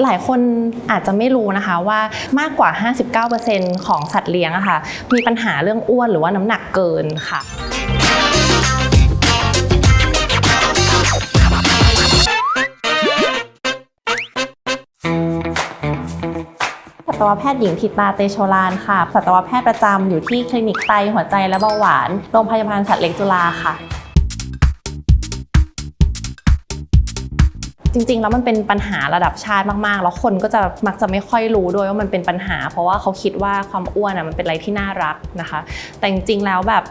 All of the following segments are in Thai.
หลายคนอาจจะไม่รู้นะคะว่ามากกว่า 59%ของสัตว์เลี้ยงอะค่ะ มีปัญหาเรื่องอ้วนหรือว่าน้ำหนักเกินค่ะ สัตวแพทย์หญิงธิตาเตโชลานค่ะ สัตวแพทย์ประจำอยู่ที่คลินิกไตหัวใจและเบาหวาน โรงพยาบาลสัตว์เล็กจุฬาค่ะ จริง ๆ แล้วมันเป็นปัญหาระดับชาติมากๆ แล้วคนก็จะมักจะไม่ค่อยรู้ด้วยว่ามันเป็นปัญหา เพราะว่าเขาคิดว่าความอ้วนอะมันเป็นอะไรที่น่ารักนะคะ แต่จริงๆแล้วแบบ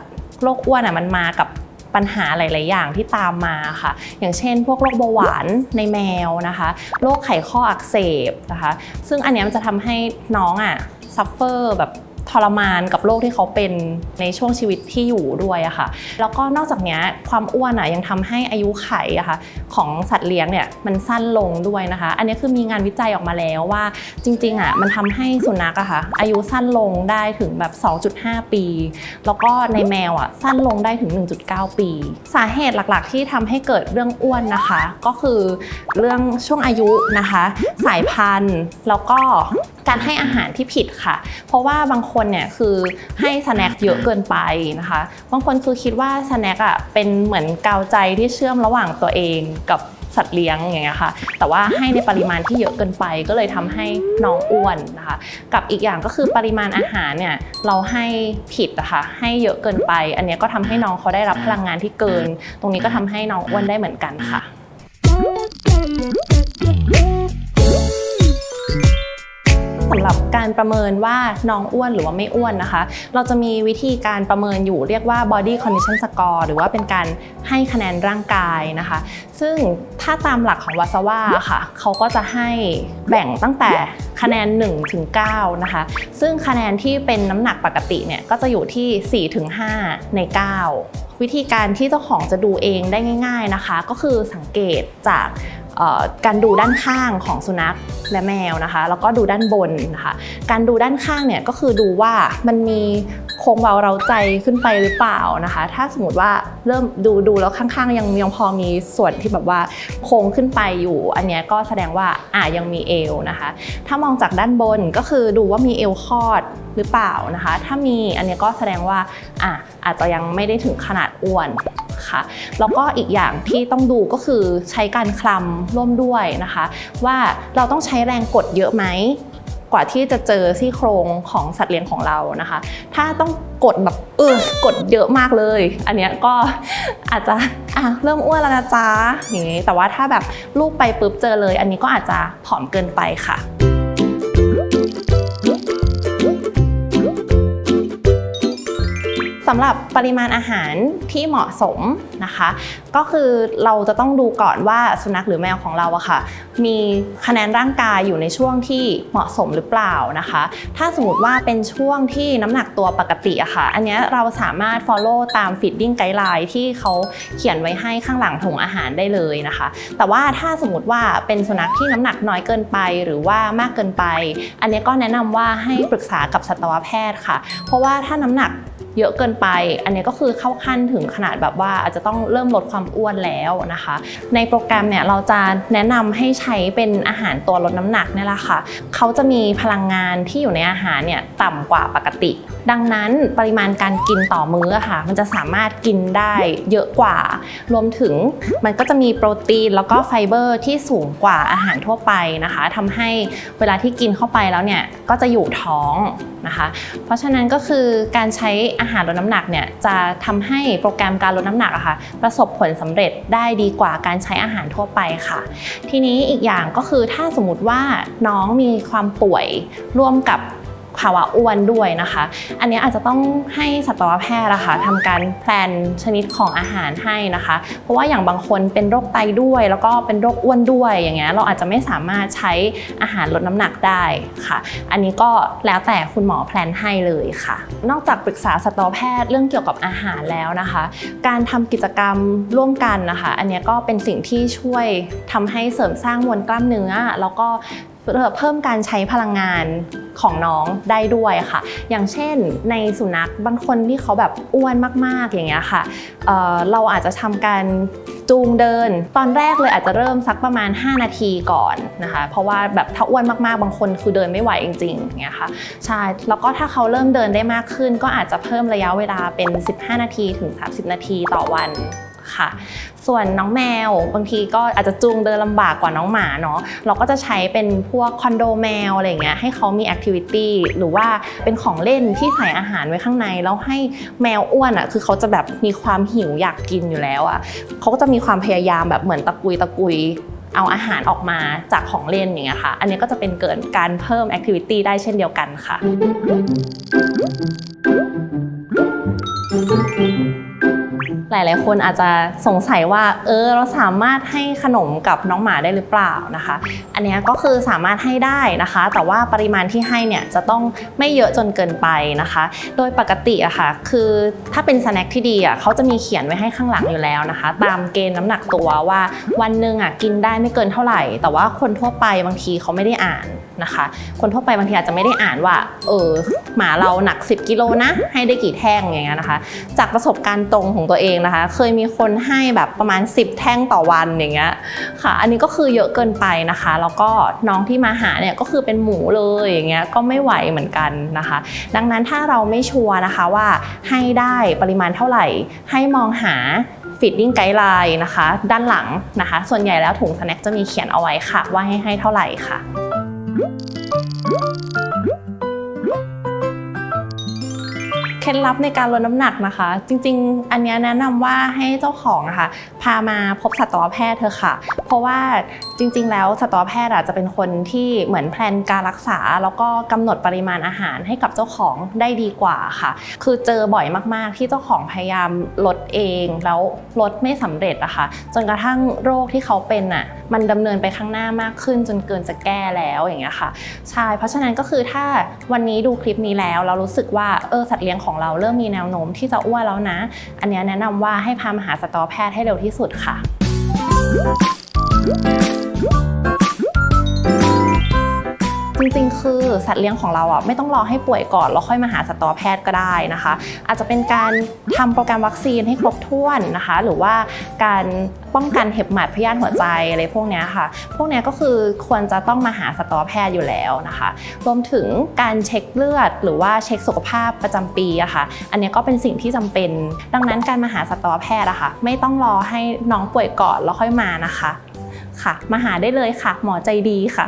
โรคอ้วนอะมันมากับปัญหาหลาย ๆ อย่างที่ตามมาค่ะ อย่างเช่น พวกโรคเบาหวานในแมวนะคะ โรคไขข้ออักเสบนะคะ ซึ่งอันนี้มันจะทำให้น้องอะซัฟเฟอร์แบบทรมานกับโรคที่เขาเป็นในช่วงชีวิตที่อยู่ด้วยอะค่ะ แล้วก็นอกจากนี้ความอ้วนอะยังทำให้อายุไขอะค่ะ ของสัตว์เลี้ยงเนี่ยมันสั้นลงด้วยนะคะ อันนี้คือมีงานวิจัยออกมาแล้วว่าจริงๆอะมันทำให้สุนัขอะค่ะอายุสั้นลงได้ถึงแบบ 2.5 ปี แล้วก็ในแมวอะสั้นลงได้ถึง 1.9 ปี สาเหตุหลักๆ ที่ทำให้เกิดเรื่องอ้วนนะคะ ก็คือเรื่องช่วงอายุนะคะ สายพันธุ์แล้วก็การให้อาหารที่ผิดค่ะ เพราะว่าบางคนเนี่ยคือให้สแน็คเยอะเกินไปนะคะ บางคนคือคิดว่าสแน็คอะเป็นเหมือนกาวใจที่เชื่อมระหว่างตัวเองกับสัตว์เลี้ยงอย่างเงี้ยค่ะ แต่ว่าให้ในปริมาณที่เยอะเกินไปก็เลยทำให้น้องอ้วนนะคะ กับอีกอย่างก็คือปริมาณอาหารเนี่ยเราให้ผิดนะคะให้เยอะเกินไป อันเนี้ยก็ทำให้น้องเขาได้รับพลังงานที่เกิน ตรงนี้ก็ทำให้น้องอ้วนได้เหมือนกันค่ะ การประเมินว่าน้องอ้วนหรือว่าไม่อ้วนนะคะ เราจะมีวิธีการประเมินอยู่เรียกว่า body condition score หรือว่าเป็นการให้คะแนนร่างกายนะคะ ซึ่งถ้าตามหลักของวาสวาค่ะเขาก็จะให้แบ่งตั้งแต่คะแนน1ถึง9นะคะ ซึ่งคะแนนที่เป็นน้ำหนักปกติเนี่ยก็จะอยู่ที่4ถึง5ใน 9 วิธีการที่เจ้าของจะดูเองได้ง่าย ๆนะคะ ก็คือสังเกตจาก การดูด้านข้างของสุนัขและแมวนะคะ แล้วก็ดูด้านบนนะคะ การดูด้านข้างเนี่ยก็คือดูว่ามันมีโค้งเบาเราใจขึ้นไปหรือเปล่านะคะ ถ้าสมมติว่าเริ่มดูดูแล้วข้างๆ ยังยังพอมีส่วนที่แบบว่าโค้งขึ้นไปอยู่ อันนี้ก็แสดงว่าอ่ายังมีเอวนะคะ ถ้ามองจากด้านบนก็คือดูว่ามีเอวคอดหรือเปล่านะคะ ถ้ามีอันนี้ก็แสดงว่าอะอาจจะยังไม่ได้ถึงขนาดอ้วน คะ แล้วก็อีกอย่างที่ต้องดูก็คือใช้การคลำร่วมด้วยนะคะ ว่าเราต้องใช้แรงกดเยอะไหมกว่าที่จะเจอซี่โครงของสัตว์เลี้ยงของเรานะคะ ถ้าต้องกดแบบเออกดเยอะมากเลย อันเนี้ยก็อาจจะอะเริ่มอ้วนแล้วนะจ๊ะอย่างนี้แต่ว่าถ้าแบบลูกไปปุ๊บเจอเลย อันนี้ก็อาจจะผอมเกินไปค่ะำหรับปริมาณอาหารที่เหมาะสมนะคะ ก็คือเราจะต้องดูก่อนว่าสุนัขหรือแมวของเราอะค่ะ มีคะแนนร่างกายอยู่ในช่วงที่เหมาะสมหรือเปล่านะคะ ถ้าสมมติว่าเป็นช่วงที่น้ำหนักตัวปกติอะค่ะ อันนี้เราสามารถ follow ตาม feeding guideline ที่เขาเขียนไว้ให้ข้างหลังถุงอาหารได้เลยนะคะ แต่ว่าถ้าสมมติว่าเป็นสุนัขที่น้ำหนักน้อยเกินไปหรือว่ามากเกินไป อันนี้ก็แนะนำว่าให้ปรึกษากับสัตวแพทย์ค่ะ เพราะว่าถ้าน้ำหนัก เยอะเกินไป อันนี้ก็คือเข้าขั้นถึงขนาดแบบว่าอาจจะต้องเริ่มลดความอ้วนแล้วนะคะ ในโปรแกรมเนี่ยเราจะแนะนำให้ใช้เป็นอาหารตัวลดน้ำหนักนี่แหละค่ะเขาจะมีพลังงานที่อยู่ในอาหารเนี่ยต่ำกว่าปกติ ดังนั้นปริมาณการกินต่อมื้อค่ะ มันจะสามารถกินได้เยอะกว่า รวมถึงมันก็จะมีโปรตีนแล้วก็ไฟเบอร์ที่สูงกว่าอาหารทั่วไปนะคะทำให้เวลาที่กินเข้าไปแล้วเนี่ยก็จะอยู่ท้องนะคะ เพราะฉะนั้นก็คือการใช้อาหารลดน้ำหนักเนี่ยจะทำให้โปรแกรมการลดน้ำหนักอะค่ะประสบผลสำเร็จได้ดีกว่าการใช้อาหารทั่วไปค่ะ ทีนี้อีกอย่างก็คือถ้าสมมติว่าน้องมีความป่วยร่วมกับ ภาวะอ้วนด้วยนะคะ อันนี้อาจจะต้องให้สัตวแพทย์อะคะทำการแพลนชนิดของอาหารให้นะคะ เพราะว่าอย่างบางคนเป็นโรคไตด้วย แล้วก็เป็นโรคอ้วนด้วยอย่างเงี้ยเราอาจจะไม่สามารถใช้อาหารลดน้ำหนักได้ค่ะ อันนี้ก็แล้วแต่คุณหมอแพลนให้เลยค่ะ นอกจากปรึกษาสัตวแพทย์เรื่องเกี่ยวกับอาหารแล้วนะคะ การทำกิจกรรมร่วมกันนะคะ อันนี้ก็เป็นสิ่งที่ช่วยทำให้เสริมสร้างมวลกล้ามเนื้อ แล้วก็ เพิ่มการใช้พลังงานของน้องได้ด้วยค่ะ อย่างเช่นในสุนัขบางคนที่เขาแบบอ้วนมากๆอย่างเงี้ยค่ะเเราอาจจะทำการจูงเดิน ตอนแรกเลยอาจจะเริ่มสักประมาณ 5 นาทีก่อนนะคะ เพราะว่าแบบถ้าอ้วนมากๆ บางคนคือเดินไม่ไหวจริงๆอย่างเงี้ยค่ะใช่แล้วก็ถ้าเขาเริ่มเดินได้มากขึ้น ก็อาจจะเพิ่มระยะเวลาเป็น 15 นาทีถึง 30 นาทีต่อวัน ค่ะ ส่วนน้องแมวบางทีก็อาจจะจูงเดินลำบากกว่าน้องหมาเนาะเราก็จะใช้เป็นพวกคอนโดแมวอะไรเงี้ยให้เขามีแอคทิวิตี้หรือว่าเป็นของเล่นที่ใส่อาหารไว้ข้างใน แล้วให้แมวอ้วนอะคือเขาจะแบบมีความหิวอยากกินอยู่แล้วอะเขาก็จะมีความพยายามแบบเหมือนตะกุยตะกุยเอาอาหารออกมาจากของเล่นอย่างเงี้ยค่ะ อันนี้ก็จะเป็นเกิดการเพิ่มแอคทิวิตี้ได้เช่นเดียวกันค่ะ หลาย ๆ คนอาจจะสงสัยว่า เออ เราสามารถให้ขนมกับน้องหมาได้หรือเปล่านะคะ อันนี้ก็คือสามารถให้ได้นะคะ แต่ว่าปริมาณที่ให้เนี่ยจะต้องไม่เยอะจนเกินไปนะคะ โดยปกติอะค่ะ คือถ้าเป็นสแน็คที่ดีอะเขาจะมีเขียนไว้ให้ข้างหลังอยู่แล้วนะคะ ตามเกณฑ์น้ำหนักตัวว่าวันหนึ่งอะกินได้ไม่เกินเท่าไหร่ แต่ว่าคนทั่วไปบางทีเขาไม่ได้อ่านนะคะ คนทั่วไปบางทีอาจจะไม่ได้อ่านว่า เออ หมาเราหนัก 10 กิโลนะ ให้ได้กี่แท่งอย่างเงี้ยนะคะ จากประสบการณ์ตรงของตัวเองนะคะ เคยมีคนให้แบบประมาณ 10 แท่งต่อวันอย่างเงี้ยค่ะ อันนี้ก็คือเยอะเกินไปนะคะ แล้วก็น้องที่มาหาเนี่ยก็คือเป็นหมูเลยอย่างเงี้ยก็ไม่ไหวเหมือนกันนะคะ ดังนั้นถ้าเราไม่ชัวร์นะคะว่าให้ได้ปริมาณเท่าไหร่ ให้มองหา feeding guideline นะคะ ด้านหลังนะคะ ส่วนใหญ่แล้วถุงสแน็คจะมีเขียนเอาไว้ค่ะ ว่าให้ให้เท่าไหร่ค่ะ เคล็ดลับในการลดน้ำหนักนะคะ จริง ๆ อันนี้แนะนำว่าให้เจ้าของนะคะพามาพบสัตวแพทย์เธอะค่ะ เพราะว่าจริง ๆ แล้วสัตวแพทย์อะจะเป็นคนที่เหมือนแพลนการรักษา แล้วก็กำหนดปริมาณอาหารให้กับเจ้าของได้ดีกว่าค่ะ คือเจอบ่อยมากๆ ที่เจ้าของพยายามลดเองแล้วลดไม่สำเร็จอะค่ะจนกระทั่งโรคที่เขาเป็นอะมันดำเนินไปข้างหน้ามากขึ้น จนเกินจะแก้แล้วอย่างเงี้ยค่ะใช่เพราะฉะนั้นก็คือถ้าวันนี้ดูคลิปนี้แล้วเรารู้สึกว่าเออสัตว์เลี้ยงของเราเริ่มมีแนวโน้มที่จะอ้วนแล้วนะ อันนี้แนะนำว่าให้พามาหาสตอแพทย์ให้เร็วที่สุดค่ะ จริงๆ คือสัตว์เลี้ยงของเราอะไม่ต้องรอให้ป่วยก่อนแล้วค่อยมาหาสัตวแพทย์ก็ได้นะคะ อาจจะเป็นการทำโปรแกรมวัคซีนให้ครบถ้วนนะคะ หรือว่าการป้องกันเห็บหมัดพยาธิหัวใจอะไรพวกนี้ค่ะ พวกนี้ก็คือควรจะต้องมาหาสัตวแพทย์อยู่แล้วนะคะ รวมถึงการเช็คเลือด หรือว่าเช็คสุขภาพประจำปีอะค่ะ อันนี้ก็เป็นสิ่งที่จำเป็น ดังนั้นการมาหาสัตวแพทย์อะค่ะ ไม่ต้องรอให้น้องป่วยก่อนแล้วค่อยมานะคะ ค่ะ มาหาได้เลยค่ะ หมอใจดีค่ะ